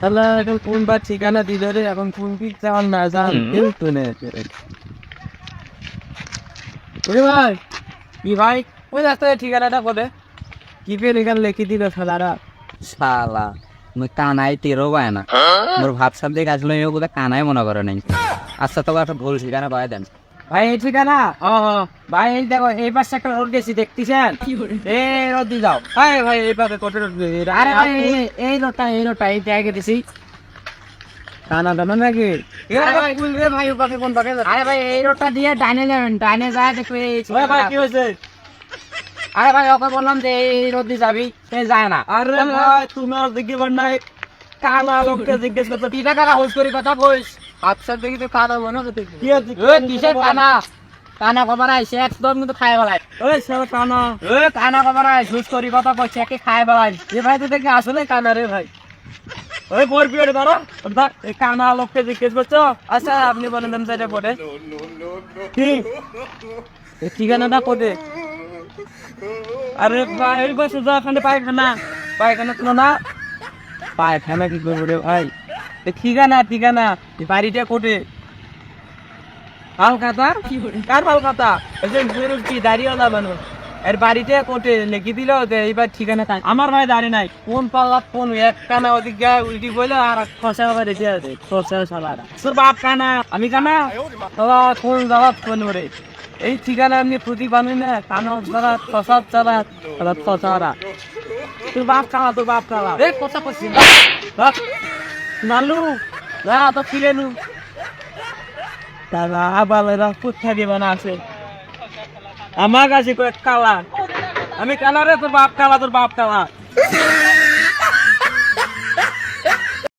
তাহলে এখন কোন বা ঠিকানা দিল রে এখন কোন না কেউ তো নেই ওরে ভাই কি ভাই? ওই রাস্তায় ঠিকানাটা বলে। কি ফের এখানে লিখে দিল শালারা? শালা মুই কানাই টেরো পায় না। মোর ভাব সাব দেখে আসলে কানাই মনে করে নাই। আচ্ছা তবে একটা ভুল ঠিকানা পাই দেন ভাই এই ঠিকানা? ও ভাই এই দেখো এই পাশে একটা রোড গেছি দেখতেছেন? এই রোড দিয়ে যাও। ভাই ভাই এই পাশে কত রোড আরে ভাই এই- রোডটা এই রোডটা এই জায়গায় দিছি কানা দানা নাকি? রে ভাই পাশে কোন পাশে আরে ভাই এই রোডটা দিয়ে ডাইনে যাবেন ডাইনে যায় দেখো এই ভাই কি হয়েছে? আরে ভাই ওকে বললাম যে এই রোড দিয়ে যাবি সে যায় না। আরে ভাই তুমি আর দেখি নাই। কানা লোককে জিজ্ঞেস করতে কি টাকা হোস করি কথা কইস আচ্ছা দেখি তো কানা মনে কি আছে ওই কিসের কানা কানা খবর আইছে একদম কিন্তু খাই বেলায় ওই সব কানা ওই কানা খবর আইছে হুস করি কথা কইছে একে খাই বেলায় এ ভাই তো দেখি আসলে কানা রে ভাই? ওই বোর পিরিয়ড দাঁড়া অর্থাৎ এই কানা লোককে জিজ্ঞেস করছ আচ্ছা আপনি বলেন দেন সেটা পড়ে কি? এই ঠিকানাটা কোথায় আরে ভাই ওই বসে যা ওখানে পায়খানা পায়খানা তো না। পায়খানা কি করব রে ভাই? ঠিকানা ঠিকানা? বাড়িটা কোটে? হালকাতা? কার বেরোল কি দাঁড়িয়েওয়ালা মানুষ। এর বাড়িতে কোটে? লিখে দিল যে এইবার ঠিকানা কার আমার ভাই দাঁড়িয়ে নাই। কোন পাল্লা কোন এক কানা ওদিক গা উল্টি বইলো আর খসা আবার রেখে আছে খসা সালারা তোর বাপ কানা? আমি কানা? তোরা কোন জবাব কোন রে এই ঠিকানা এমনি প্রতি বানুই না? কানা যারা খসা চালা খসারা তোর বাপ কালা তোর বাপ কালা রে কথা কইছি নালু না তো ফিরে নু। তারা আবালেরা কোথায় দিবে না আছে। আমার কাছে কয়েক কালা। আমি কালারে তোর বাপ, কালা তোর বাপ, কালা।